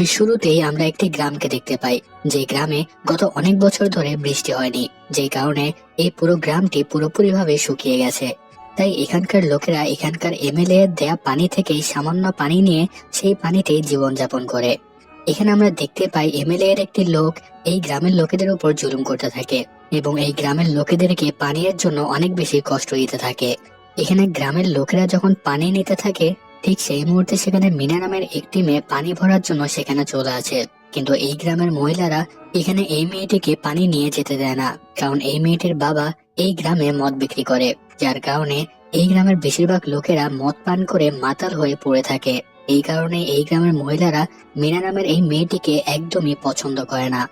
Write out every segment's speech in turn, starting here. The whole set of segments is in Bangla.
ছবির শুরুতেই আমরা একটি গ্রামকে দেখতে পাই, যে গ্রামে গত অনেক বছর ধরে বৃষ্টি হয়নি, যে কারণে এই পুরো গ্রামটি পুরোপুরিভাবে শুকিয়ে গেছে। তাই এখানকার লোকেরা এখানকার এমএলএ এর দেয়া পানি থেকেই সামান্য পানি নিয়ে সেই পানিতেই জীবনযাপন করে। এখানে আমরা দেখতে পাই এমএলএ এর একটি লোক এই গ্রামের লোকেদের উপর জুলুম করতে থাকে এবং এই গ্রামের লোকেদেরকে পানীয়ের জন্য অনেক বেশি কষ্ট দিতে থাকে। এখানে গ্রামের লোকেরা যখন পানি নিতে থাকে ঠিক সেই মুহূর্তে সেখানে মিনা নামের একটি মেয়ে পানি ভরার জন্য সেখানে চলে আসে। কিন্তু এই গ্রামের মহিলারা এখানে এই মেয়েটিকে পানি নিয়ে যেতে দেয় না, কারণ এই মেয়েটির বাবা এই গ্রামে মদ বিক্রি করে, যার কারণে এই গ্রামের বেশিরভাগ লোকেরা মদ পান করে মাতাল হয়ে পড়ে থাকে। এই কারণে এই গ্রামের মহিলারা মিনা নামের এই মেয়েটিকে একদমই পছন্দ করে না।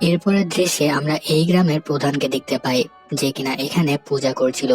এরপরের দৃশ্যে আমরা এই গ্রামের প্রধানকে দেখতে পাই, যে কিনা এখানে পূজা করছিল।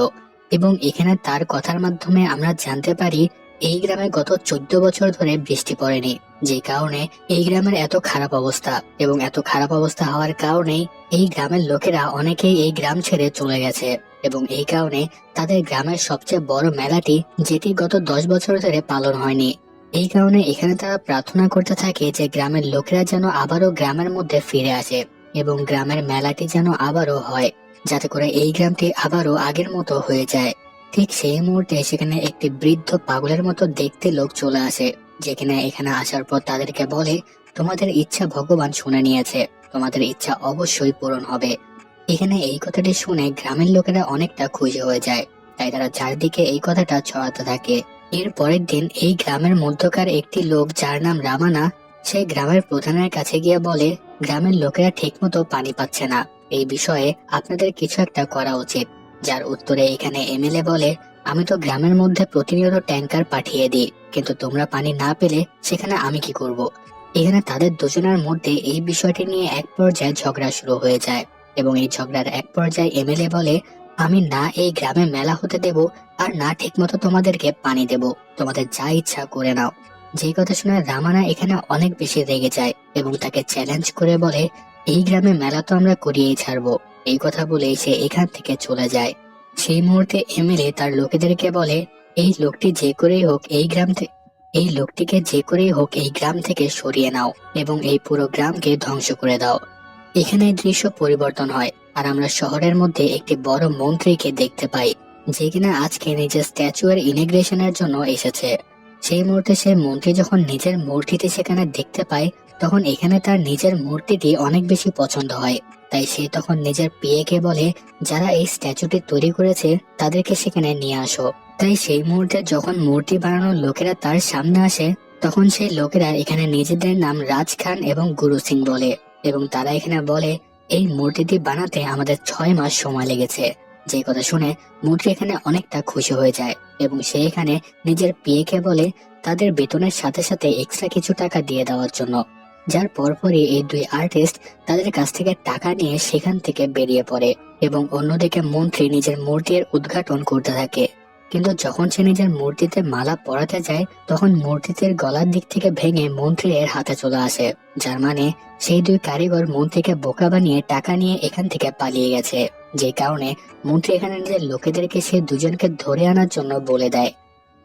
এবং এখানে তার কথার মাধ্যমে আমরা জানতে পারি এই গ্রামে গত চোদ্দ বছর ধরে বৃষ্টি পড়েনি, যে কারণে এই গ্রামের এত খারাপ অবস্থা। এবং এত খারাপ অবস্থা হওয়ার কারণেই এই গ্রামের লোকেরা অনেকেই এই গ্রাম ছেড়ে চলে গেছে। এবং এই কারণে তাদের গ্রামের সবচেয়ে বড় মেলাটি, যেটি গত দশ বছর ধরে পালন হয়নি। এই কারণে এখানে তারা প্রার্থনা করতে থাকে যে গ্রামের লোকেরা যেন আবারও গ্রামের মধ্যে ফিরে আসে এবং গ্রামের মেলাটি যেন আবারও হয়, যাতে করে এই গ্রামটি আবারও আগের মতো হয়ে যায়। ঠিক সেই মুহূর্তে সেখানে একটি বৃদ্ধ পাগলের মতো দেখতে লোক চলে আসে, যেখানে এখানে আসার পর তাদেরকে বলে, তোমাদের ইচ্ছা ভগবান শুনে নিয়েছে, তোমাদের ইচ্ছা অবশ্যই পূরণ হবে। এখানে এই কথাটি শুনে গ্রামের লোকেরা অনেকটা খুশি হয়ে যায়, তাই তারা চারদিকে এই কথাটা ছড়াতে থাকে। এর পরের দিন এই গ্রামের মধ্যকার একটি লোক যার নাম রামানা, সেই গ্রামের প্রধানের কাছে গিয়ে বলে, গ্রামের লোকেরা ঠিকমতো পানি পাচ্ছে না। এই বিষয়ে আপনাদের কিছু একটা করা উচিত। যার উত্তরে এখানে এমএলএ বলে, আমি তো গ্রামের মধ্যে প্রতিনিয়ত ট্যাঙ্কার পাঠিয়ে দিই, কিন্তু তোমরা পানি না পেলে সেখানে আমি কি করব? এখানে তাদের দুজনের মধ্যে এই বিষয়টি নিয়ে এক পর্যায়ে ঝগড়া শুরু হয়ে যায় এবং এই ঝগড়ার এক পর্যায়ে এমএলএ বলে, আমি না এই গ্রামে মেলা হতে দেব আর না ঠিকমতো তোমাদেরকে পানি দেব। তোমাদের যা ইচ্ছা করে নাও। যে কথা শুনে রামানা এখানে অনেক বেশি রেগে যায় এবং তাকে চ্যালেঞ্জ করে বলে এই গ্রামে মেলা তো আমরা করিয়েই ছাড়বো। এই কথা বলে সে এখান থেকে চলে যায়। সেই মুহূর্তে এমএলএ তার লোকেদেরকে বলে, এই লোকটি যে করেই হোক এই গ্রাম থেকে এই লোকটিকে যে করেই হোক এই গ্রাম থেকে সরিয়ে নাও এবং এই পুরো গ্রামকে ধ্বংস করে দাও। এখানে দৃশ্য পরিবর্তন হয় আর আমরা শহরের মধ্যে একটি বড় মন্ত্রীকে দেখতে পাই, যে কিনা আজকে নিজের স্ট্যাচুয়ার ইনিগ্রেশনের জন্য এসেছে। সেই মুহূর্তে সে মন্ত্রী যখন নিজের মূর্তিটি সেখানে দেখতে পায় তখন এখানে তার নিজের মূর্তিটি অনেক বেশি পছন্দ হয়। তাই সে তখন নিজের পিএকে বলে, যারা এই স্ট্যাচুটি তৈরি করেছে, তাদেরকে সেখানে নিয়ে আসো। তাই সেই মুহূর্তে যখন মূর্তি বানানোর লোকেরা তার সামনে আসে, তখন সেই লোকেরা এখানে নিজেদের নাম রাজ খান এবং গুরু সিং বলে এবং তারা এখানে বলে, এই মূর্তিটি বানাতে আমাদের ছয় মাস সময় লেগেছে। যে কথা শুনে মূর্তি এখানে অনেকটা খুশি হয়ে যায় এবং সে এখানে নিজের পিএকে বলে, তাদের বেতনের সাথে সাথে এক্সট্রা কিছু টাকা দিয়ে দেওয়ার জন্য। যার পরপরই এই দুই আর্টিস্ট তাদের কাছ থেকে টাকা নিয়ে সেখান থেকে বেরিয়ে পড়ে এবং অন্যদিকে মন্ত্রী নিজের মূর্তির উদ্ঘাটন করতে থাকে। কিন্তু যখন সে নিজের মূর্তিতে মালা পরাতে যায়, তখন মূর্তিটির গলার দিক থেকে ভেঙে মন্ত্রী এর হাতে চলে আসে, যার মানে সেই দুই কারিগর মন্ত্রীকে বোকা বানিয়ে টাকা নিয়ে এখান থেকে পালিয়ে গেছে। যে কারণে মন্ত্রী এখানে নিজের লোকেদেরকে সেই দুজনকে ধরে আনার জন্য বলে দেয়।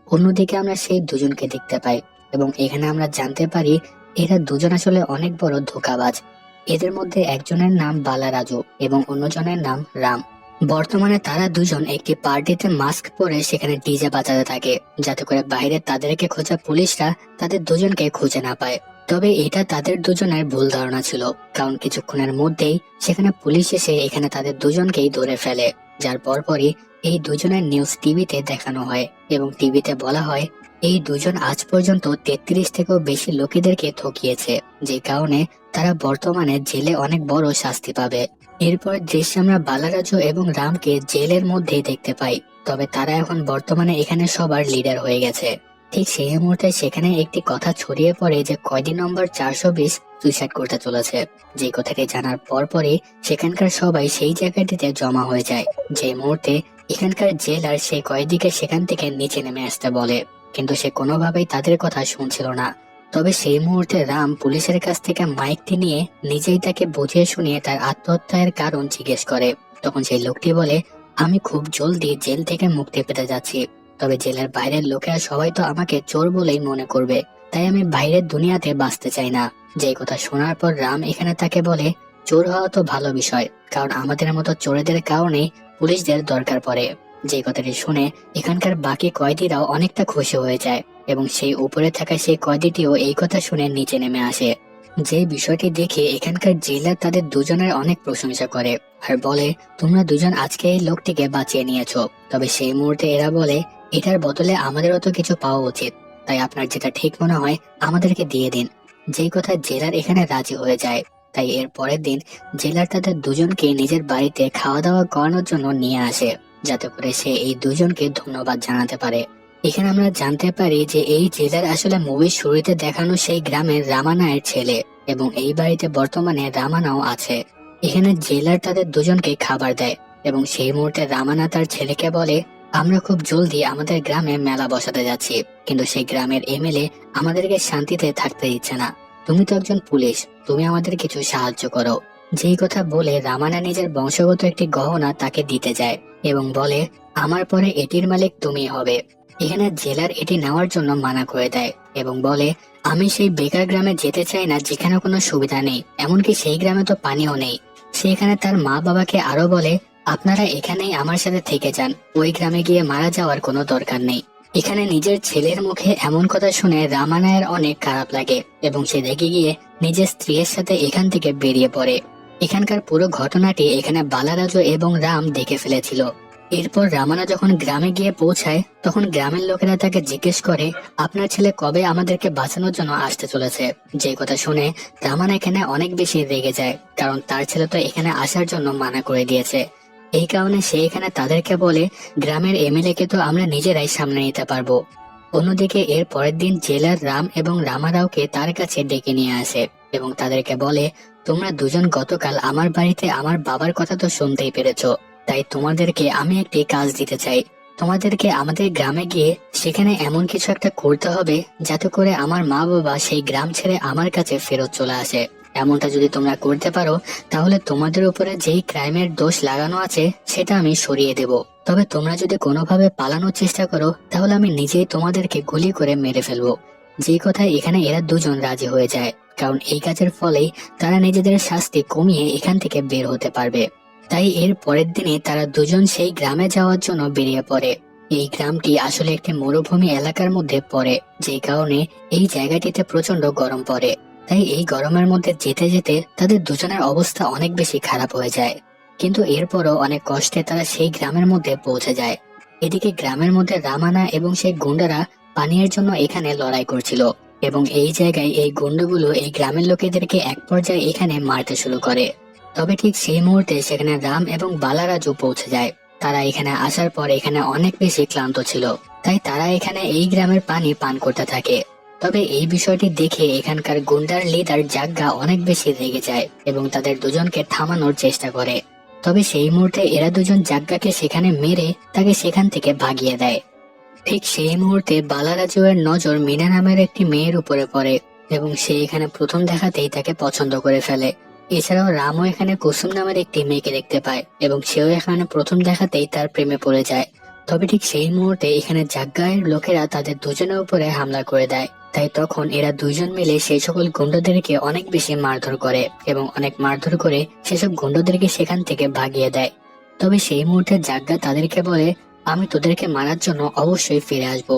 অন্যদিকে আমরা সেই দুজনকে দেখতে পাই এবং এখানে আমরা জানতে পারি এরা দুজন আসলে অনেক বড় ধোকাবাজ। এদের মধ্যে একজনের নাম বালারাজু এবং অন্যজনের নাম রাম। বর্তমানে তারা দুজন একটি পার্টিতে মাস্ক পরে সেখানে ডিজে বাজাতে থাকে, যাতে করে বাইরে তাদেরকে খোঁজা পুলিশরা তাদের দুজনকে খুঁজে না পায়। তবে এটা তাদের দুজনের ভুল ধারণা ছিল, কারণ কিছুক্ষণের মধ্যেই সেখানে পুলিশ এসে এখানে তাদের দুজনকেই ধরে ফেলে, যার পরপরই এই দুজনের নিউজ টিভিতে দেখানো হয় এবং টিভিতে বলা হয় এই দুজন আজ পর্যন্ত তেত্রিশ থেকেও বেশি লোকেদেরকে ঠকিয়েছে, যে কারণে তারা বর্তমানে জেলে অনেক বড় শাস্তি পাবে। এরপর দৃশ্যে আমরা বালারাজু এবং রামকে জেলের মধ্যে দেখতে পাই, তবে তারা এখন বর্তমানে এখানে সবার লিডার হয়ে গেছে। ঠিক সেই মুহূর্তে সেখানে একটি কথা ছড়িয়ে পড়ে যে কয়দি নম্বর চারশো বিশ সুইসাইড করতে চলেছে। যে কথাটি জানার পরপরই সেখানকার সবাই সেই জায়গাটিতে জমা হয়ে যায়। যে মুহূর্তে এখানকার জেলার সেই কয়েদিকে সেখান থেকে নিচে নেমে আসতে বলে। কিন্তু সে কোনোভাবেই তাদের কথা শুনছিল না। তবে সেই মুহূর্তে রাম পুলিশের কাছ থেকে মাইকটি নিয়ে নিজেই তাকে বুঝিয়ে শুনিয়ে তার আত্মহত্যার কারণ জিজ্ঞেস করে। তখন সেই লোকটি বলে, আমি খুব জলদি জেল থেকে মুক্তি পেতে যাচ্ছি। তবে জেলের বাইরের লোকেরা সবাই তো আমাকে চোর বলেই মনে করবে। তাই আমি বাইরের দুনিয়াতে বাঁচতে চাই না। যে কথা শোনার পর রাম এখানে তাকে বলে, চোর হওয়া তো ভালো বিষয়, কারণ আমাদের মতো চোরেদের কারণেই পুলিশদের দরকার পড়ে। যে কথাটি শুনে এখানকার বাকি কয়েদিরাও অনেকটা খুশি হয়ে যায় এবং সেই উপরে থাকা সেই কয়েদিটিও এই কথা শুনে নিচে নেমে আসে। যে বিষয়টি দেখে এখানকার জেলার তাদের দুজনের অনেক প্রশংসা করে আর বলে, তোমরা দুজন আজকে এই লোকটিকে বাঁচিয়ে নিয়েছো। তবে সেই মুহূর্তে এরা বলে, এটার বদলে আমাদেরও তো কিছু পাওয়া উচিত। তাই আপনার যেটা ঠিক মনে হয়, আমাদেরকে দিয়ে দিন। যেই কথা জেলার এখানে রাজি হয়ে যায়। তাই এর পরের দিন জেলার তাদের দুজনকে নিজের বাড়িতে খাওয়া দাওয়া করানোর জন্য নিয়ে আসে। যাতে করে সে এই দুজনকে ধন্যবাদ জানাতে পারে। এখানে আমরা জানতে পারি যে এই জেলার আসলে মুভির শুরুতে দেখানো সেই গ্রামের রামানায়ের ছেলে এবং এই বাড়িতে বর্তমানে রামানাও আছে। এখানে জেলার তাদের দুজনকে খাবার দেয় এবং সেই মুহূর্তে রামানা তার ছেলেকে বলে, আমরা খুব জলদি আমাদের গ্রামে মেলা বসাতে যাচ্ছি, কিন্তু সেই গ্রামের এমএলএ আমাদেরকে শান্তিতে থাকতে দিচ্ছে না। তুমি তো একজন পুলিশ, তুমি আমাদের কিছু সাহায্য করো। যেই কথা বলে রামানা নিজের বংশগত একটি গহনা তাকে দিতে যায় এবং বলে, আমার পরে এটির মালিক তুমি হবে। এখানে জেলার এটি নেওয়ার জন্য মানা করে দেয় এবং বলে, আমি সেই বেকার গ্রামে যেতে চাই না যেখানে কোনো সুবিধা নেই, এমনকি সেই গ্রামে তো পানিও নেই। সেখানে তার মা বাবাকে আরও বলে, আপনারা এখানেই আমার সাথে থেকে যান, ওই গ্রামে গিয়ে মারা যাওয়ার কোনো দরকার নেই। এখানে নিজের ছেলের মুখে এমন কথা শুনে রামানায়ের অনেক খারাপ লাগে এবং সে দেখে গিয়ে নিজের স্ত্রীর সাথে এখান থেকে বেরিয়ে পড়ে। এখানকার পুরো ঘটনাটি এখানে বালারাজু এবং রাম দেখে ফেলেছিল। এরপর রামানা যখন গ্রামে গিয়ে পৌঁছায়, তখন গ্রামের লোকেরা তাকে জিজ্ঞেস করে, আপনার ছেলে কবে আমাদেরকে বাঁচানোর জন্য আসতে চলেছে? যে কথা শুনে রামানা এখানে অনেক বেশি রেগে যায়, কারণ তার ছেলে তো এখানে আসার জন্য মানা করে দিয়েছে। এই কারণে সে এখানে তাদেরকে বলে, গ্রামের এমএলএ কে তো আমরা নিজেরাই সামনে নিতে পারব। অন্যদিকে এর পরের দিন জেলার রাম এবং রামারাওকে তার কাছে ডেকে নিয়ে আসে। এবং তাদেরকে বলে, তোমরা দুজন গতকাল আমার বাড়িতে আমার বাবার কথা তো শুনতেই পেরেছ। তাই তোমাদেরকে আমি একটি কাজ দিতে চাই। তোমাদেরকে আমাদের গ্রামে গিয়ে সেখানে এমন কিছু একটা করতে হবে যাতে করে আমার মা বাবা সেই গ্রাম ছেড়ে আমার কাছে ফেরত চলে আসে। এমনটা যদি তোমরা করতে পারো, তাহলে তোমাদের উপরে যেই ক্রাইমের দোষ লাগানো আছে, সেটা আমি সরিয়ে দেব। তবে তোমরা যদি কোনোভাবে পালানোর চেষ্টা করো, তাহলে আমি নিজেই তোমাদেরকে গুলি করে মেরে ফেলব। যে কথায় এখানে এরা দুজন রাজি হয়ে যায়। কারণ এই কাজের ফলেই তারা নিজেদের শাস্তি কমিয়ে এখান থেকে বের হতে পারবে। তাই এর পরের দিনে তারা দুজন সেই গ্রামে যাওয়ার জন্য বেরিয়ে পড়ে। এই গ্রামটি আসলে একটি মরুভূমি এলাকার মধ্যে পড়ে যে কারণে এই জায়গাটিতে প্রচণ্ড গরম পড়ে। তাই এই গরমের মধ্যে যেতে যেতে তাদের দুজনের অবস্থা অনেক বেশি খারাপ হয়ে যায়। কিন্তু এরপরও অনেক কষ্টে তারা সেই গ্রামের মধ্যে পৌঁছে যায়। এদিকে গ্রামের মধ্যে রামানা এবং সেই গুন্ডারা পানীয়ের জন্য এখানে লড়াই করছিল। এবং এই জায়গায় এই গুন্ডগুলো এই গ্রামের লোকেদেরকে এক পর্যায়ে এখানে মারতে শুরু করে। তবে ঠিক সেই মুহূর্তে সেখানে রাম এবং বালারাজু পৌঁছে যায়। তারা এখানে আসার পর এখানে অনেক বেশি ক্লান্ত ছিল। তাই তারা এখানে এই গ্রামের পানি পান করতে থাকে। তবে এই বিষয়টি দেখে এখানকার গুন্ডার লিডার জাগ্গা অনেক বেশি রেগে যায় এবং তাদের দুজনকে থামানোর চেষ্টা করে। তবে সেই মুহূর্তে এরা দুজন জাগ্গাকে সেখানে মেরে তাকে সেখান থেকে ভাগিয়ে দেয়। ঠিক সেই মুহূর্তে বালারাজুয়ের নজর মিনা নামের একটি মেয়ের উপরে পড়ে এবং সে এখানে প্রথম দেখাতেই তাকে পছন্দ করে ফেলে। এছাড়াও রামও এখানে কুসুম নামের একটি মেয়েকে দেখতে পায় এবং সেও এখানে প্রথম দেখাতেই তার প্রেমে পড়ে যায়। তবে ঠিক সেই মুহূর্তে এখানে জাগ্গায়ের লোকেরা তাদের দুজনের উপরে হামলা করে দেয়। তাই তখন এরা দুইজন মিলে সেই সকল গুন্ডদেরকে অনেক বেশি মারধর করে এবং অনেক মারধর করে সেসব গুন্ডদেরকে সেখান থেকে ভাগিয়ে দেয়। তবে সেই মুহূর্তে জাগ্গা তাদেরকে বলে আমি তোদেরকে মারার জন্য অবশ্যই ফিরে আসব।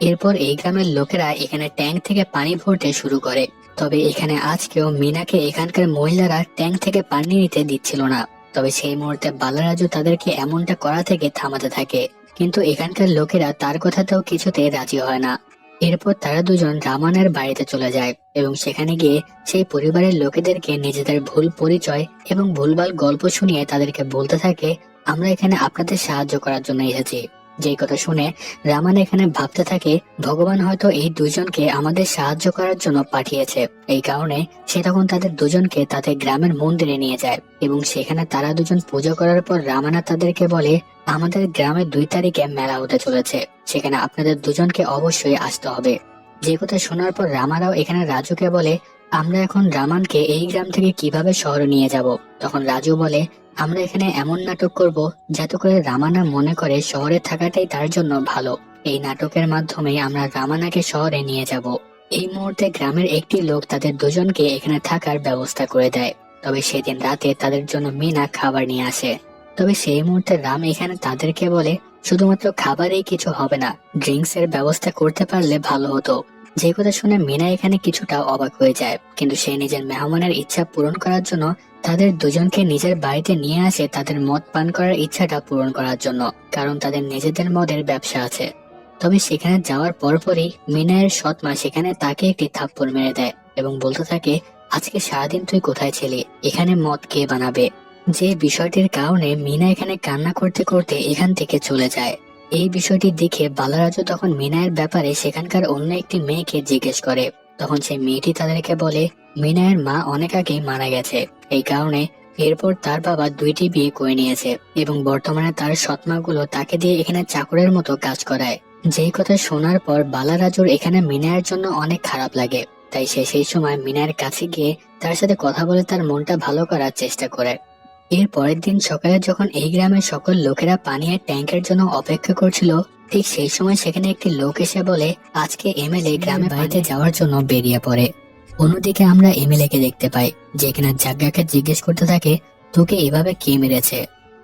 এরপর এই গ্রামের লোকেরা এখানে ট্যাঙ্ক থেকে পানি ভরতে শুরু করে। তবে এখানে আজকেও মিনাকে এখানকার মহিলারা ট্যাঙ্ক থেকে পানি নিতে দিচ্ছিল না। তবে সেই মুহূর্তে বালারাজু তাদেরকে এমনটা করা থেকে থামাতে থাকে। কিন্তু এখানকার লোকেরা তার কথাতেও কিছুতে রাজি হয় না। এরপর তারা দুজন রামানের বাড়িতে চলে যায় এবং সেখানে গিয়ে সেই পরিবারের লোকেদেরকে নিজেদের ভুল পরিচয় এবং ভুলভাল গল্প শুনিয়ে তাদেরকে বলতে থাকে আমরা এখানে আপনাদের সাহায্য করার জন্য এসেছি। যেই কথা শুনে রামান এখানে ভাবতে থাকে, ভগবান হয়তো এই দুজনকে আমাদের সাহায্য করার জন্য পাঠিয়েছে। এই কারণে সে তখন তাদের দুজনকে তাদের গ্রামের মন্দিরে নিয়ে যায় এবং সেখানে তারা দুজন পুজো করার পর রামানা তাদেরকে বলে, আমাদের গ্রামে দুই তারিখে মেলা হতে চলেছে। সেখানে আপনাদের দুজনকে অবশ্যই আসতে হবে। যে কথা শোনার পর রামারাও এখানে রাজুকে বলে আমরা এখন রামানকে এই গ্রাম থেকে কীভাবে শহরে নিয়ে যাব? তখন রাজু বলে, আমরা এখানে এমন নাটক করব যাতে করে রামানা মনে করে শহরে থাকাটাই তার জন্য ভালো। এই নাটকের মাধ্যমে আমরা রামানাকে শহরে নিয়ে যাব। এই মুহূর্তে গ্রামের একটি লোক তাদের দুজনকে এখানে থাকার ব্যবস্থা করে দেয়। তবে সেদিন রাতে তাদের জন্য মিনা খাবার নিয়ে আসে। তবে সেই মুহূর্তে রাম এখানে তাদেরকে বলে, শুধুমাত্র খাবারেই কিছু হবে না। ড্রিঙ্কস এর ব্যবস্থা করতে পারলে ভালো হতো। যে কথা শুনে মিনা এখানে কিছুটা অবাক হয়ে যায়, কিন্তু সে নিজের মেহমানের ইচ্ছা পূরণ করার জন্য তাদের দুজনকে নিজের বাড়িতে নিয়ে আসে তাদের মদ পান করার ইচ্ছাটা পূরণ করার জন্য, কারণ তাদের নিজেদের মদের ব্যবসা আছে। তবে সেখানে যাওয়ার পরপরই মিনায়ের সৎমা সেখানে তাকে একটি থাপ্পড় মেরে দেয় এবং বলতে থাকে, আজকে সারাদিন তুই কোথায় ছিলি? এখানে মদ কে বানাবে? যে বিষয়টির কারণে মিনা এখানে কান্না করতে করতে এখান থেকে চলে যায়। এই বিষয়টি দেখে বালারাজু তখন মিনায়ের ব্যাপারে সেখানকার অন্য একটি মেয়েকে জিজ্ঞেস করে। তখন সেই মেয়েটি তাদেরকে বলে, মিনায়ের মা অনেক আগেই মারা গেছে। এই কারণে এরপর তার বাবা দুইটি বিয়ে করে নিয়েছে এবং বর্তমানে তার সৎমাগুলো তাকে দিয়ে এখানে চাকরের মতো কাজ করায়। যেই কথা শোনার পর বালারাজুর এখানে মিনায়ের জন্য অনেক খারাপ লাগে। তাই সে সেই সময় মিনায়ের কাছে গিয়ে তার সাথে কথা বলে তার মনটা ভালো করার চেষ্টা করে। এর পরের দিন সকালে যখন এই গ্রামের সকল লোকেরা পানীয় ট্যাঙ্কের জন্য অপেক্ষা করছিল ঠিক সেই সময় সেখানে একটি লোক এসে বলে আজকে এমএলএ গ্রামে বাড়িতে যাওয়ার জন্য বেরিয়ে পড়ে। অন্যদিকে আমরা এমএলএ কে দেখতে পাই যে কিনা জাগ্গাকে জিজ্ঞেস করতে থাকে তোকে এভাবে কে মেরেছে?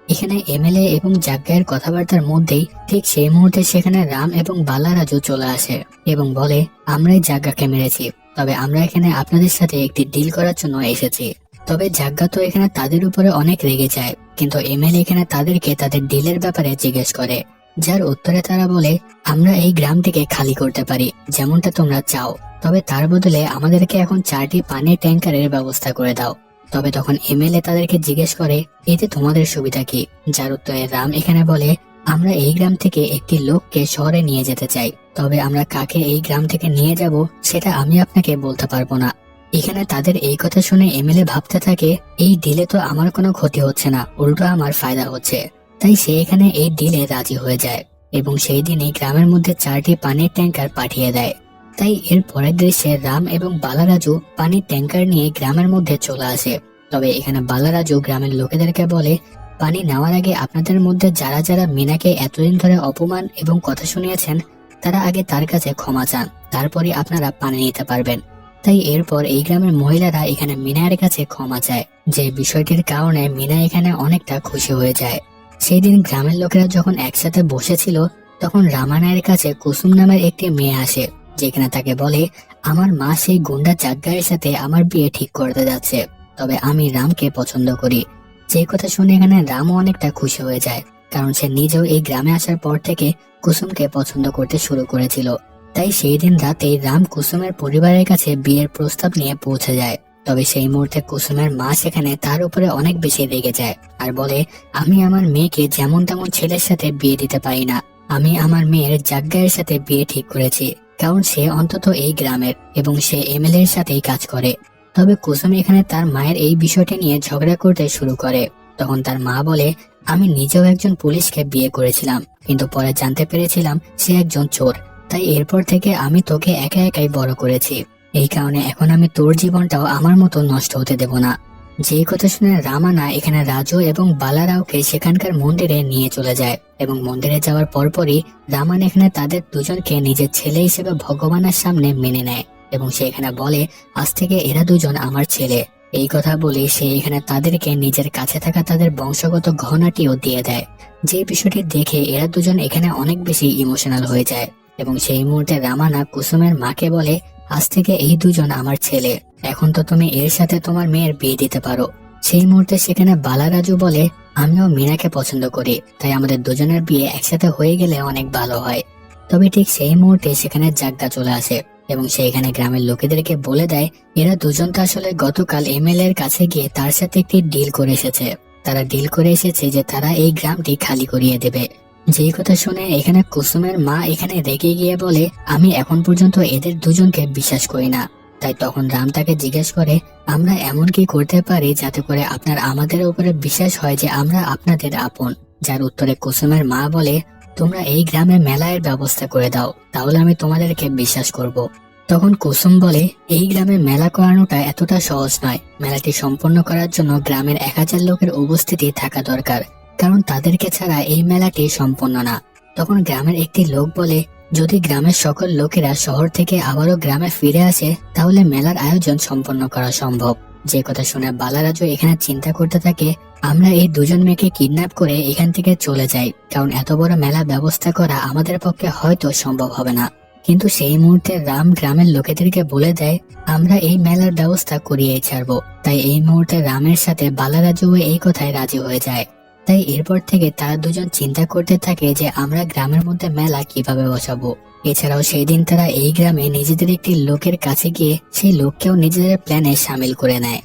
এখানে এমএলএ এবং জাগ্গায়ের কথাবার্তার মধ্যেই ঠিক সেই মুহূর্তে সেখানে রাম এবং বালারাজু চলে আসে এবং বলে আমরাই জাগ্গাকে মেরেছি তবে আমরা এখানে আপনাদের সাথে একটি ডিল করার জন্য এসেছি। তবে জাগ্গা তো এখানে তাদের উপরে অনেক রেগে যায়, কিন্তু এমএলএ এখানে তাদেরকে তাদের ডিলের ব্যাপারে জিজ্ঞেস করে, যার উত্তরে তারা বলে, আমরা এই গ্রামটিকে খালি করতে পারি, যেমনটা তোমরা চাও। তবে তার বদলে আমাদেরকে এখন চারটি পানির ট্যাঙ্কারের ব্যবস্থা করে দাও। তবে তখন এমএলএ তাদেরকে জিজ্ঞেস করে, এতে তোমাদের সুবিধা কি? যার উত্তরে রাম এখানে বলে, আমরা এই গ্রাম থেকে একটি লোককে শহরে নিয়ে যেতে চাই, তবে আমরা কাকে এই গ্রাম থেকে নিয়ে যাব, সেটা আমি আপনাকে বলতে পারব না। এখানে তাদের এই কথা শুনে এমএলএ ভাবতে থাকে, এই ডিলে তো আমার কোনো ক্ষতি হচ্ছে না, উল্টো আমার ফায়দা হচ্ছে। তাই সে এখানে এই ডিলে রাজি হয়ে যায় এবং সেই দিনই গ্রামের মধ্যে চারটি পানির ট্যাঙ্কার পাঠিয়ে দেয়। তাই এর পরের দৃশ্যে রাম এবং বালারাজু পানির ট্যাঙ্কার নিয়ে গ্রামের মধ্যে চলে আসে। তবে এখানে বালারাজু গ্রামের লোকেদেরকে বলে, পানি নেওয়ার আগে আপনাদের মধ্যে যারা যারা মিনাকে এতদিন ধরে অপমান এবং কথা শুনিয়েছেন, তারা আগে তার কাছে ক্ষমা চান তারপরে আপনারা পানি নিতে পারবেন। তাই এরপর এই গ্রামের মহিলারা এখানে মিনায়ের কাছে ক্ষমা চায়, যে বিষয়টির কারণে মিনা এখানে অনেকটা খুশি হয়ে যায়। সেই দিন গ্রামের লোকেরা যখন একসাথে বসেছিল, তখন রামানায়ের কাছে কুসুম নামের একটি মেয়ে আসে, যেখানে তাকে বলে, আমার মা সেই গুন্ডা জাগ্গায়ের সাথে আমার বিয়ে ঠিক করতে যাচ্ছে, তবে আমি রামকে পছন্দ করি। যে কথা শুনে এখানে রামও অনেকটা খুশি হয়ে যায়, কারণ সে নিজেও এই গ্রামে আসার পর থেকে কুসুমকে পছন্দ করতে শুরু করেছিল। তাই সেই দিন রাতে রাম কুসুমের পরিবারের কাছে বিয়ের প্রস্তাব নিয়ে পৌঁছে যায়। তবে সেই মুহূর্তে কুসুমের মা সেখানে তার উপরে অনেক বেশি রেগে যায় আর বলে, আমি আমার মেয়েকে যেমন তেমন ছেলের সাথে বিয়ে দিতে পারি না। আমি আমার মেয়ের জাগ্গায়ের সাথে বিয়ে ঠিক করেছি, কারণ সে অন্তত এই গ্রামের এবং সে এমএলএ এর সাথেই কাজ করে। তবে কুসুম এখানে তার মায়ের এই বিষয়টি নিয়ে ঝগড়া করতে শুরু করে। তখন তার মা বলে, আমি নিজেও একজন পুলিশকে বিয়ে করেছিলাম, কিন্তু পরে জানতে পেরেছিলাম সে একজন চোর। তাই এরপর থেকে আমি তোকে একা একাই বড় করেছি। এই কারণে এখন আমি তোর জীবনটাও আমার মতো নষ্ট হতে দেব না। যেই কথা শুনে রামানা এখানে রাজু এবং বালারাওকে সেখানকার মন্দিরে নিয়ে চলে যায় এবং মন্দিরে যাওয়ার পরপরই রামান এখানে তাদের দুজনকে নিজের ছেলে হিসেবে ভগবানের সামনে মেনে নেয় এবং সে এখানে বলে, আজ থেকে এরা দুজন আমার ছেলে। এই কথা বলে সে এখানে তাদেরকে নিজের কাছে থাকা তাদের বংশগত গহনাটিও দিয়ে দেয়। যে বিষয়টি দেখে এরা দুজন এখানে অনেক বেশি ইমোশনাল হয়ে যায়। এবং সেই মুহূর্তে রামানা কুসুমের মাকে বলে, আজ থেকে এই দুজন আমার ছেলে। এখন তো তুমি এর সাথে তোমার মেয়ের বিয়ে দিতে পারো। সেই মুহূর্তে সেখানে বালারাজু বলে, আমিও মীনাকে পছন্দ করি, তাই আমাদের দুজনের বিয়ে একসাথে হয়ে গেলে অনেক ভালো হয়। তবে ঠিক সেই মুহূর্তে সেখানে জাগদা চলে আসে এবং সে এখানে গ্রামের লোকেদেরকে বলে দেয়, এরা দুজন তো আসলে গতকাল এমএলএ এর কাছে গিয়ে তার সাথে একটি ডিল করে এসেছে। তারা ডিল করে এসেছে যে তারা এই গ্রামটি খালি করিয়ে দেবে। যেই কথা শুনে এখানে কুসুমের মা এখানে রেগে গিয়ে বলে, আমি এখন পর্যন্ত এদের দুজনকে বিশ্বাস করি না। তাই তখন রাম তাকে জিজ্ঞেস করে, আমরা এমন কি করতে পারি যাতে করে আপনার আমাদের উপরে বিশ্বাস হয় যে আমরা আপনাদের আপন? যার উত্তরে কুসুমের মা বলে, তোমরা এই গ্রামে মেলায়ের ব্যবস্থা করে দাও, তাহলে আমি তোমাদেরকে বিশ্বাস করব। তখন কুসুম বলে, এই গ্রামে মেলা করানোটা এতটা সহজ নয়। মেলাটি সম্পন্ন করার জন্য গ্রামের এক হাজার লোকের উপস্থিতি থাকা দরকার। কারণ তাদেরকে ছাড়া এই মেলাটি সম্পন্ন না। তখন গ্রামের একটি লোক বলে, যদি গ্রামের সকল লোকেরা শহর থেকে আবারও গ্রামে ফিরে আসে, তাহলে মেলার আয়োজন সম্পন্ন করা সম্ভব। যে কথা শুনে বালারাজু এখানে চিন্তা করতে থাকে, আমরা এই দুজন মেয়েকে কিডন্যাপ করে এখান থেকে চলে যাই, কারণ এত বড় মেলা ব্যবস্থা করা আমাদের পক্ষে হয়তো সম্ভব হবে না। কিন্তু সেই মুহূর্তে রাম গ্রামের লোকেদেরকে বলে দেয়, আমরা এই মেলার ব্যবস্থা করিয়ে ছাড়বো। তাই এই মুহূর্তে রামের সাথে বালারাজু এই কথায় রাজি হয়ে যায়। তাই এরপর থেকে তারা দুজন চিন্তা করতে থাকে যে আমরা গ্রামের মধ্যে মেলা কীভাবে বসাবো। এছাড়াও সেই দিন তারা এই গ্রামে নিজেদের একটি লোকের কাছে গিয়ে সেই লোককেও নিজেদের প্ল্যানে সামিল করে নেয়।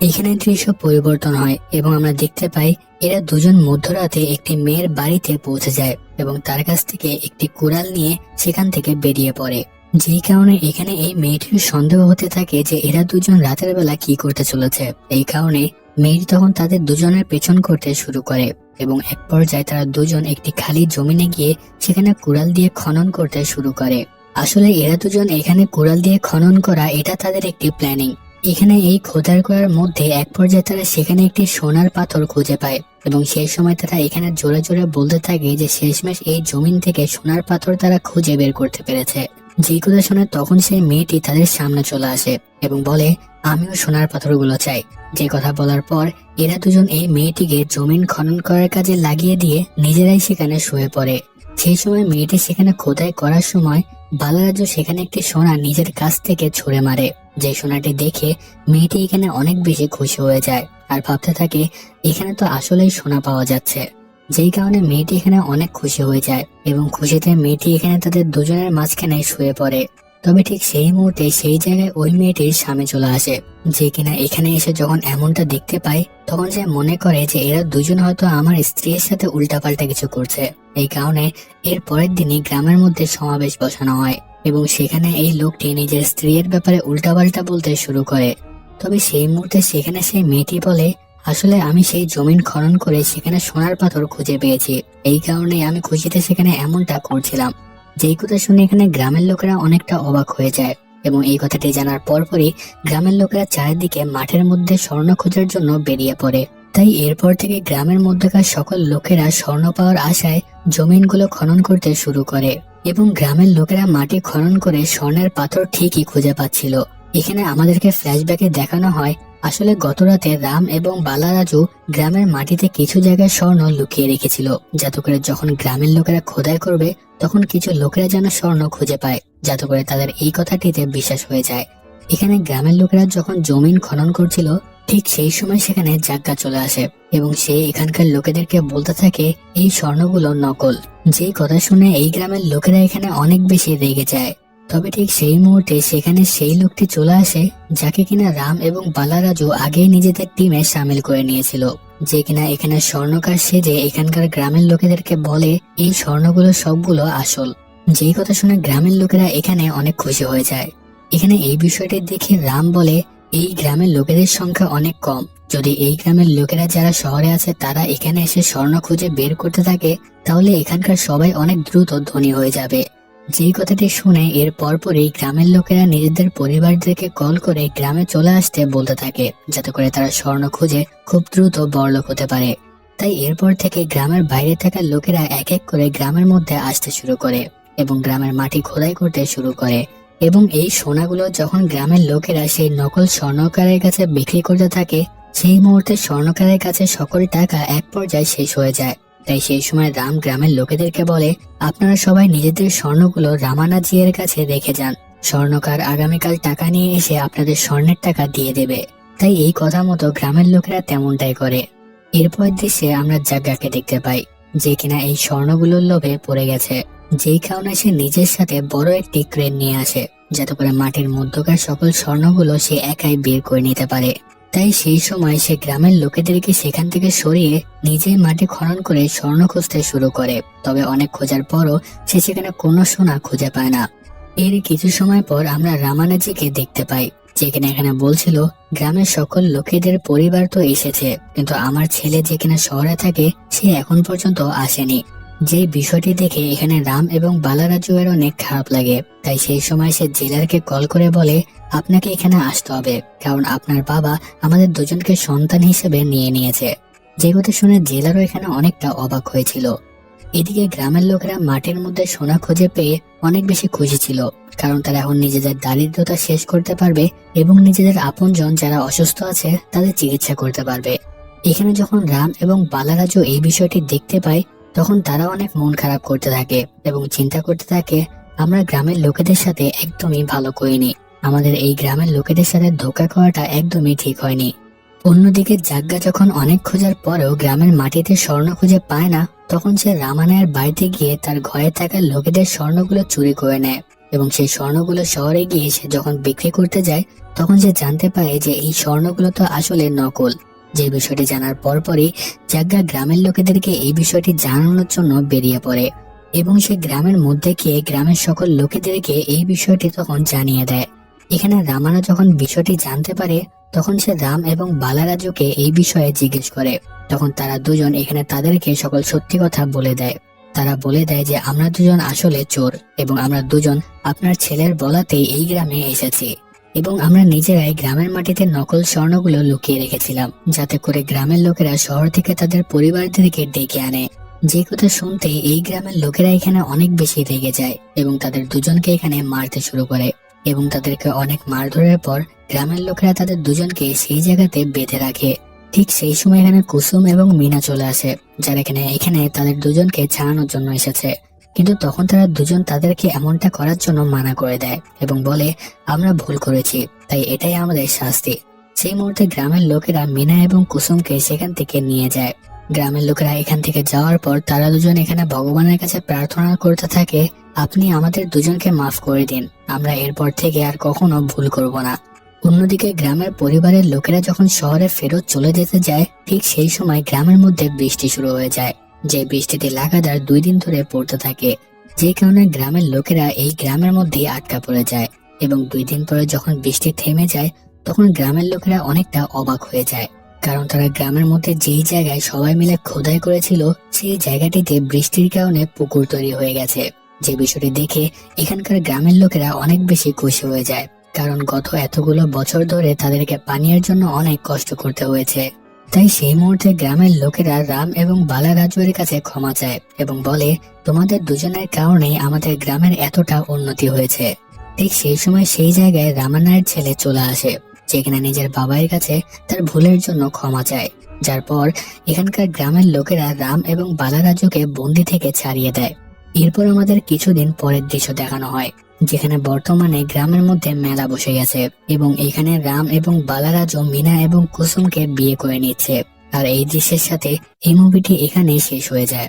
এখানে দৃশ্য পরিবর্তন হয় এবং আমরা দেখতে পাই এরা দুজন মধ্যরাতে একটি মেয়ের বাড়িতে পৌঁছে যায় এবং তার কাছ থেকে একটি কুড়াল নিয়ে সেখান থেকে বেরিয়ে পড়ে। যেই কারণে এখানে এই মেয়েটির সন্দেহ হতে থাকে যে এরা দুজন রাতের বেলা কি করতে চলেছে। এই কারণে মেয়েটি তখন তাদের দুজনের পেছন করতে শুরু করে এবং এক পর্যায়ে তারা দুজন একটি খালি জমিনে গিয়ে সেখানে কুড়াল দিয়ে খনন করতে শুরু করে। আসলে এরা দুজন এখানে কুড়াল দিয়ে খনন করা এটা তাদের একটি প্ল্যানিং এখানে এই খোদার করার মধ্যে এক পর্যায়ে তারা সেখানে একটি সোনার পাথর খুঁজে পায় এবং সেই সময় তারা এখানে জোরে জোরে বলতে থাকে যে শেষমেশ এই জমিন থেকে সোনার পাথর তারা খুঁজে বের করতে পেরেছে। যে কথা শুনে তখন সেই মেয়েটি তাদের সামনে চলে আসে এবং বলে আমিও সোনার পাথরগুলো চাই। যে কথা বলার পর, এরা দুজন এই মেয়েটিকে জমিন খনন করার কাজে লাগিয়ে দিয়ে নিজেরাই সেখানে শুয়ে পড়ে। সেই সময় মেয়েটি সেখানে খোদাই করার সময় বালারাজ্য সেখানে একটি সোনা নিজের কাছ থেকে ছুঁড়ে মারে। যে সোনাটি দেখে মেয়েটি এখানে অনেক বেশি খুশি হয়ে যায় আর ভাবতে থাকে, এখানে তো আসলেই সোনা পাওয়া যাচ্ছে। যেই কারণে মেয়েটি এখানে অনেক খুশি হয়ে যায় এবং খুশিতে মেয়েটি এখানে তাদের দুজনের মাঝখানে শুয়ে পড়ে। তবে ঠিক সেই মুহূর্তে সেই জায়গায় ওই মেয়েটির স্বামী চলে আসে, যে কিনা এখানে এসে যখন এমনটা দেখতে পায়, তখন সে মনে করে যে এরা দুজন হয়তো আমার স্ত্রীর সাথে উল্টাপাল্টা কিছু করছে। এই কারণে এর পরের দিনই গ্রামের মধ্যে সমাবেশ বসানো হয় এবং সেখানে এই লোকটি নিজের স্ত্রীর ব্যাপারে উল্টাপাল্টা বলতে শুরু করে। তবে সেই মুহূর্তে সেখানে সেই মেয়েটি বলে, আসলে আমি সেই জমিন খনন করে সেখানে সোনার পাথর খুঁজে পেয়েছি। এই কারণে আমি খুশিতে সেখানে এমনটা করছিলাম। যেই কথা শুনে এখানে গ্রামের লোকেরা অনেকটা অবাক হয়ে যায় এবং এই কথাটি জানার পরপরই গ্রামের লোকেরা চারিদিকে মাঠের মধ্যে স্বর্ণ খোঁজার জন্য বেরিয়ে পড়ে। তাই এরপর থেকে গ্রামের মধ্যেকার সকল লোকেরা স্বর্ণ পাওয়ার আশায় জমিনগুলো খনন করতে শুরু করে এবং গ্রামের লোকেরা মাটি খনন করে স্বর্ণের পাথর ঠিকই খুঁজে পাচ্ছিল। এখানে আমাদেরকে ফ্ল্যাশব্যাকে দেখানো হয় আসলে গতরাতে রাম এবং বালারাজু গ্রামের মাটিতে কিছু জায়গায় স্বর্ণ লুকিয়ে রেখেছিল। যাতে করে যখন গ্রামের লোকেরা খোদাই করবে, তখন কিছু লোকেরা যেন স্বর্ণ খুঁজে পায়। যাতে করে তাদের এই কথাটিতে বিশ্বাস হয়ে যায়। এখানে গ্রামের লোকেরা যখন জমিন খনন করছিল, ঠিক সেই সময় সেখানে জাগ্গা চলে আসে এবং সে এখানকার লোকেদেরকে বলতে থাকে, এই স্বর্ণগুলো নকল। যেই কথা শুনে এই গ্রামের লোকেরা এখানে অনেক বেশি রেগে যায়। তবে ঠিক সেই মুহূর্তে সেখানে সেই লোকটি চলে আসে, যাকে কিনা রাম এবং বালারাজু আগেই নিজেদের টিমে সামিল করে নিয়েছিল। যে কিনা এখানে স্বর্ণকার সেজে এখানকার গ্রামের লোকেদেরকে বলে, এই স্বর্ণগুলো সবগুলো আসল। যেই কথা শুনে গ্রামের লোকেরা এখানে অনেক খুশি হয়ে যায়। এখানে এই বিষয়টি দেখে রাম বলে, এই গ্রামের লোকেদের সংখ্যা অনেক কম। যদি এই গ্রামের লোকেরা যারা শহরে আছে তারা এখানে এসে স্বর্ণ খুঁজে বের করতে থাকে, তাহলে এখানকার সবাই অনেক দ্রুত ধনী হয়ে যাবে। যেই কথাটি শুনে এর পরপরই গ্রামের লোকেরা নিজেদের পরিবারদেরকে কল করে গ্রামে চলে আসতে বলতে থাকে, যাতে করে তারা স্বর্ণ খুঁজে খুব দ্রুত বড়লোক হতে পারে। তাই এরপর থেকে গ্রামের বাইরে থাকা লোকেরা এক এক করে গ্রামের মধ্যে আসতে শুরু করে এবং গ্রামের মাটি খোদাই করতে শুরু করে এবং এই সোনাগুলো যখন গ্রামের লোকেরা সেই নকল স্বর্ণকারের কাছে বিক্রি করতে থাকে, সেই মুহূর্তে স্বর্ণকারের কাছে সকল টাকা এক পর্যায়ে শেষ হয়ে যায়। তাই সেই সময় রাম গ্রামের লোকেদেরকে বলে, আপনারা সবাই নিজেদের স্বর্ণগুলো রামানাজিয়ের কাছে রেখে যান। স্বর্ণকার আগামীকাল টাকা নিয়ে এসে আপনাদের স্বর্ণের টাকা দিয়ে দেবে। তাই এই কথা মতো গ্রামের লোকেরা তেমনটাই করে। এরপর দৃশ্যে আমরা জাগ্গাকে দেখতে পাই, যে কিনা এই স্বর্ণগুলোর লোভে পড়ে গেছে। যেই কারণে সে নিজের সাথে বড় একটি ক্রেন নিয়ে আসে, যাতে করে মাটির মধ্যকার সকল স্বর্ণগুলো সে একাই বের করে নিতে পারে। তাই সেই সময় সে গ্রামের লোকেদেরকে সেখান থেকে সরিয়ে নিজেই মাটি খনন করে স্বর্ণ খুঁজতে শুরু করে। তবে অনেক খোঁজার পরও সে সেখানে কোনো সোনা খুঁজে পায় না। এর কিছু সময় পর আমরা রামানাজিকে দেখতে পাই, যেখানে এখানে বলছিল, গ্রামের সকল লোকেদের পরিবার তো এসেছে, কিন্তু আমার ছেলে যেখানে শহরে থাকে, সে এখন পর্যন্ত আসেনি। যে বিষয়টি দেখে এখানে রাম এবং বালারাজুয়ের অনেক খারাপ লাগে। তাই সেই সময় সে জেলারকে কল করে বলে, আপনাকে এখানে আসতে হবে, কারণ আপনার বাবা আমাদের দুজনকে সন্তান হিসেবে নিয়ে নিয়েছে। যে কথা শুনে জেলারও এখানে অনেকটা অবাক হয়েছিল। এদিকে গ্রামের লোকেরা মাটির মধ্যে সোনা খুঁজে পেয়ে অনেক বেশি খুশি ছিল, কারণ তারা এখন নিজেদের দারিদ্রতা শেষ করতে পারবে এবং নিজেদের আপনজন যারা অসুস্থ আছে তাদের চিকিৎসা করতে পারবে। এখানে যখন রাম এবং বালারাজু এই বিষয়টি দেখতে পায় তখন তারা অনেক মন খারাপ করতে থাকে এবং চিন্তা করতে থাকে, আমরা গ্রামের লোকেদের সাথে একদমই ভালো করিনি। আমাদের এই গ্রামের লোকেদের সাথে ধোকা করাটা একদমই ঠিক হয়নি। অন্যদিকে জাগ্গা যখন অনেক খোঁজার পরেও গ্রামের মাটিতে স্বর্ণ খুঁজে পায় না, তখন সে রামানায়ের বাড়িতে গিয়ে তার ঘরে থাকা লোকেদের স্বর্ণগুলো চুরি করে নেয় এবং সেই স্বর্ণগুলো শহরে গিয়ে সে যখন বিক্রি করতে যায়, তখন সে জানতে পারে যে এই স্বর্ণগুলো তো আসলে নকল। যে বিষয়টি জানার পরপরই জাগ্গা গ্রামের লোকেদেরকে এই বিষয়টি জানানোর জন্য বেরিয়ে পড়ে এবং সে গ্রামের মধ্যে গিয়ে গ্রামের সকল লোকেদেরকে এই বিষয়টি তখন জানিয়ে দেয়। এখানে রামানা যখন বিষয়টি জানতে পারে, তখন সে রাম এবং বালারাজুকে এই বিষয়ে জিজ্ঞেস করে। তখন তারা দুজন এখানে তাদেরকে সকল সত্যি কথা বলে দেয়। তারা বলে দেয় যে, আমরা দুজন আসলে চোর এবং আমরা দুজন আপনার ছেলের বলাতেই এই গ্রামে এসেছি। এবং আমরা নিজেরাই গ্রামের মাটিতে নকল স্বর্ণগুলো লুকিয়ে রেখেছিলাম, যাতে করে গ্রামের লোকেরা শহর থেকে তাদের পরিবারদেরকে ডেকে আনে। যে কথা শুনতে এই গ্রামের লোকেরা এখানে অনেক বেশি রেগে যায় এবং তাদের দুজনকে এখানে মারতে শুরু করে এবং তাদেরকে অনেক মারধরের পর গ্রামের লোকেরা তাদের দুজনকে সেই জায়গাতে বেঁধে রাখে। ঠিক সেই সময় এখানে কুসুম এবং মিনা চলে আসে, যারা এখানে এখানে তাদের দুজনকে ছাড়ানোর জন্য এসেছে। কিন্তু তখন তারা দুজন তাদেরকে এমনটা করার জন্য মানা করে দেয় এবং বলে, আমরা ভুল করেছি, তাই এটাই আমাদের শাস্তি। সেই মুহূর্তে গ্রামের লোকেরা মিনা এবং কুসুমকে সেখান থেকে নিয়ে যায়। গ্রামের লোকেরা এখান থেকে যাওয়ার পর তারা দুজন এখানে ভগবানের কাছে প্রার্থনা করতে থাকে, আপনি আমাদের দুজনকে মাফ করে দিন, আমরা এরপর থেকে আর কখনো ভুল করব না। অন্যদিকে গ্রামের পরিবারের লোকেরা যখন শহরে ফেরত চলে যেতে যায়, ঠিক সেই সময় গ্রামের মধ্যে বৃষ্টি শুরু হয়ে যায়। যে বৃষ্টিতে লাগাতার দুই দিন ধরে পড়তে থাকে। যে কারণে গ্রামের লোকেরা এই গ্রামের মধ্যেই আটকা পড়ে যায় এবং দুই দিন পরে যখন বৃষ্টি থেমে যায়, তখন গ্রামের লোকেরা অনেকটা অবাক হয়ে যায়। কারণ তারা গ্রামের মধ্যে যেই জায়গায় সবাই মিলে খোদাই করেছিল, সেই জায়গাটিতে বৃষ্টির কারণে পুকুর তৈরি হয়ে গেছে। যে বিষয়টি দেখে এখানকার গ্রামের লোকেরা অনেক বেশি খুশি হয়ে যায়। কারণ গত এতগুলো বছর ধরে তাদেরকে পানীয়ের জন্য অনেক কষ্ট করতে হয়েছে। তাই সেই মুহূর্তে গ্রামের লোকেরা রাম এবং বালা রাজুয়ের কাছে ক্ষমা চায় এবং বলে, তোমাদের দুজনের কারণেই আমাদের গ্রামের এতটা উন্নতি হয়েছে। ঠিক সেই সময় সেই জায়গায় রামানায়ের ছেলে চলে আসে, যেখানে নিজের বাবার কাছে তার ভুলের জন্য ক্ষমা চায়। যার পর এখানকার গ্রামের লোকেরা রাম এবং বালা রাজুকে বন্দি থেকে ছাড়িয়ে দেয়। এরপর আমাদের কিছুদিন পরের দৃশ্য দেখানো হয়, যেখানে বর্তমানে গ্রামের মধ্যে মেলা বসে গেছে এবং এখানে রাম এবং বালারাজু মিনা এবং কুসুমকে বিয়ে করে নিচ্ছে। আর এই দৃশ্যের সাথে এই মুভিটি এখানেই শেষ হয়ে যায়।